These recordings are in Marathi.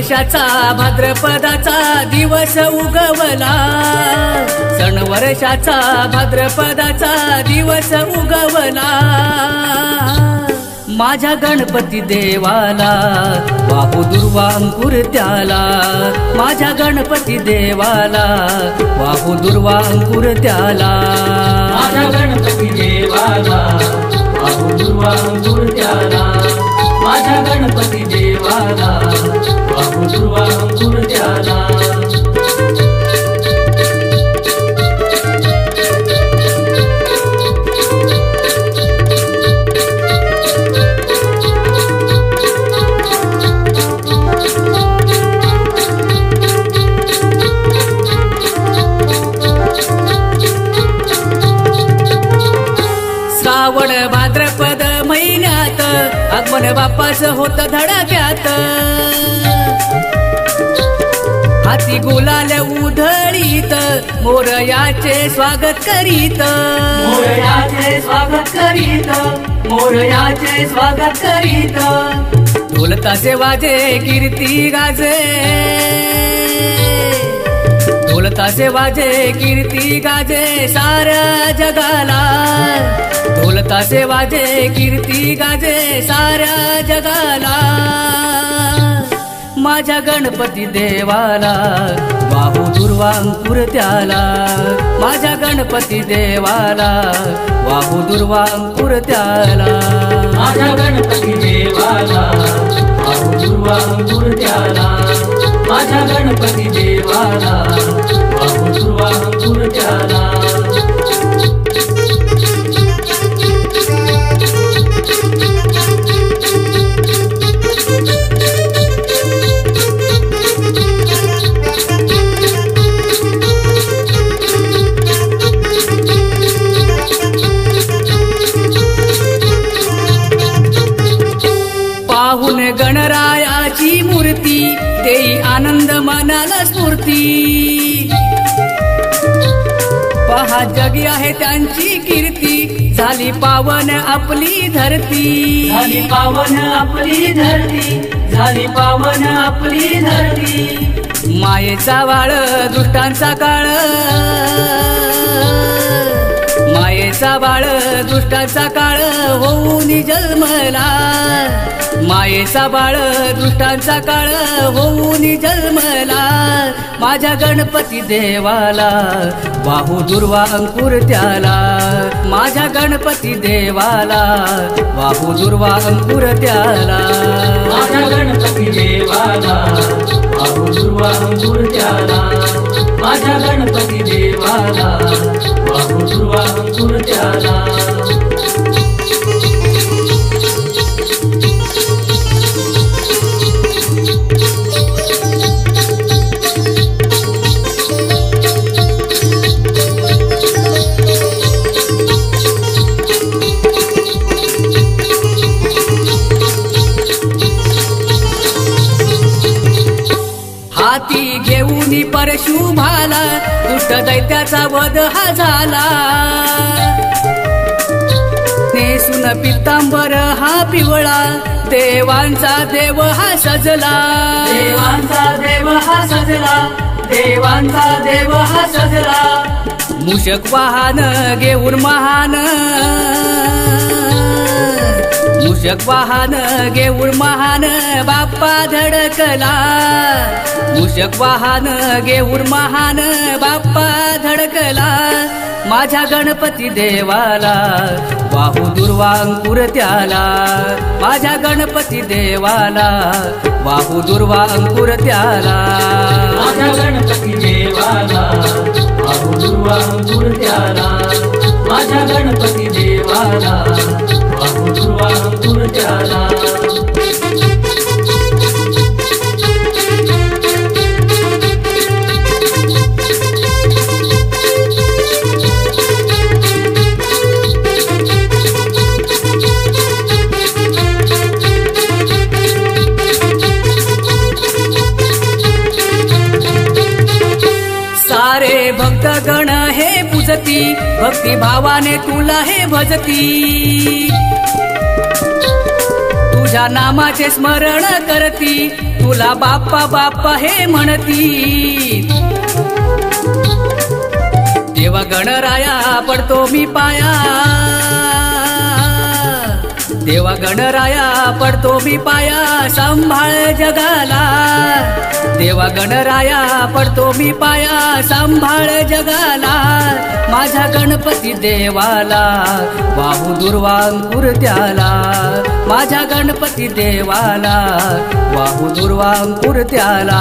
वर्षाचा भाद्रपदाचा दिवस उगवला. सण वर्षाचा भाद्रपदाचा दिवस उगवला. माझ्या गणपती देवाला वाहू दुर्वा अंकुर त्याला. माझ्या गणपती देवाला वाहू दुर्वा अंकुर त्याला. माझ्या गणपती देवाला बाहू दुर्वा अंकुर त्याला. माझ्या गणपती देवाला. बाबू सुवा अंकुर त्याला. आगमन बाप्पाच होत धडाक्यात? हाती गुलाल उधळीत मोरयाचे स्वागत करीत. मोरयाचे स्वागत करीत मोरयाचे स्वागत करीत. ढोलताचे वाजे कीर्ती गाजे. ढोलताचे वाजे कीर्ती गाजे साऱ्या जगाला. ढोलताचे वाजे कीर्ती गाजे साऱ्या जगाला. माझ्या गणपती देवाला वाहू दुर्वांकुर त्याला. माझ्या गणपती देवाला वाहू दुर्वांकुर त्याला. माझ्या गणपती देवाला बाहू दुर्वांकुर त्याला. माझ्या गणपती देवाला बाहू दुर्वा अंकुर पहा जगी आहे त्यांची कीर्ती. झाली पावन आपली धरती. झाली पावन आपली धरती. झाली पावन आपली धरती. मायेचा वाळ दुष्टांचा काळ. मायेचा बाळ दुष्टाचा काळ होऊन जन्मला. मायेचा बाळ दुष्टांचा काळ होऊन जन्मला. माझ्या गणपती देवाला वाहू दुर्वा अंकुर त्याला. माझ्या गणपती देवाला वाहू दुर्वा अंकुर त्याला. माझ्या गणपती देवाला बाहू दुर्वा अंकुर त्याला. माझ्या गणपती देवाला बाहू हाती घेऊन परशुभाला दुष्ट दैत्याचा वध हा झाला. नेसून पित्तांबर हा पिवळा देवांचा देव हा सजला. देवांचा देव हा सजला देवांचा देव हा सजला. मुशक वाहन घेऊन महान. मुशक वाहन घेऊन महान बाप्पा धडकला. मुशक वाहन घेऊन महान बाप्पा धडकला. माझ्या गणपती देवाला वाहू दुर्वांकुर त्याला. माझ्या गणपती देवाला वाहू दुर्वांकुर त्याला. माझ्या गणपती देवाला वाहू दुर्वांकुर त्याला. माझ्या गणपती देवाला वाहू दुर्वांकुर त्याला. भक्त गण हे पुजती भक्ती भावाने तुला हे भजती. तुझ्या नामाचे स्मरण करती तुला बाप्पा बाप्पा हे म्हणती. देवा गणराया पडतो मी पाया. देवा गणराया पडतो मी पाया. सांभाळ जगाला. देवा गणराया पडतो मी पाया सांभाळ जगाला माझ्या गणपती देवाला वाहू दुर्वांकुर त्याला माझ्या गणपती देवाला वाहू दुर्वांकुर त्याला.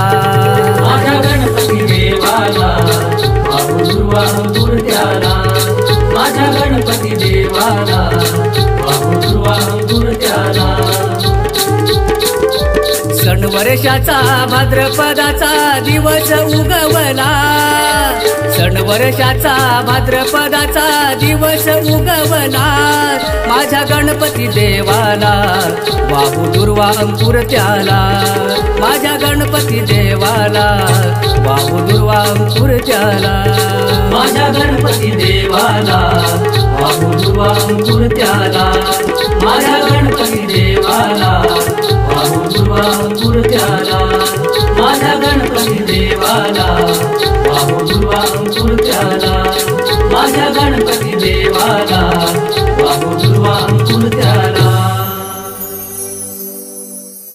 माझ्या गणपती देवाला बाहू दुर्वांकुर त्याला. सण वर्षाचा भाद्रपदाचा दिवस उगवला. सण वर्षाचा भाद्रपदाचा दिवस उगवला. माझ्या गणपती देवाला वाहू दुर्वा अंकुर त्याला. माझ्या गणपती देवाला वाहू दुर्वा अंकुर त्याला. माझ्या गणपती देवाला बाहू अंकुर त्याला. माझ्या गणपती देवाला बाहू माझ्या गणपती देवाला. माझ्या गणपती देवाला.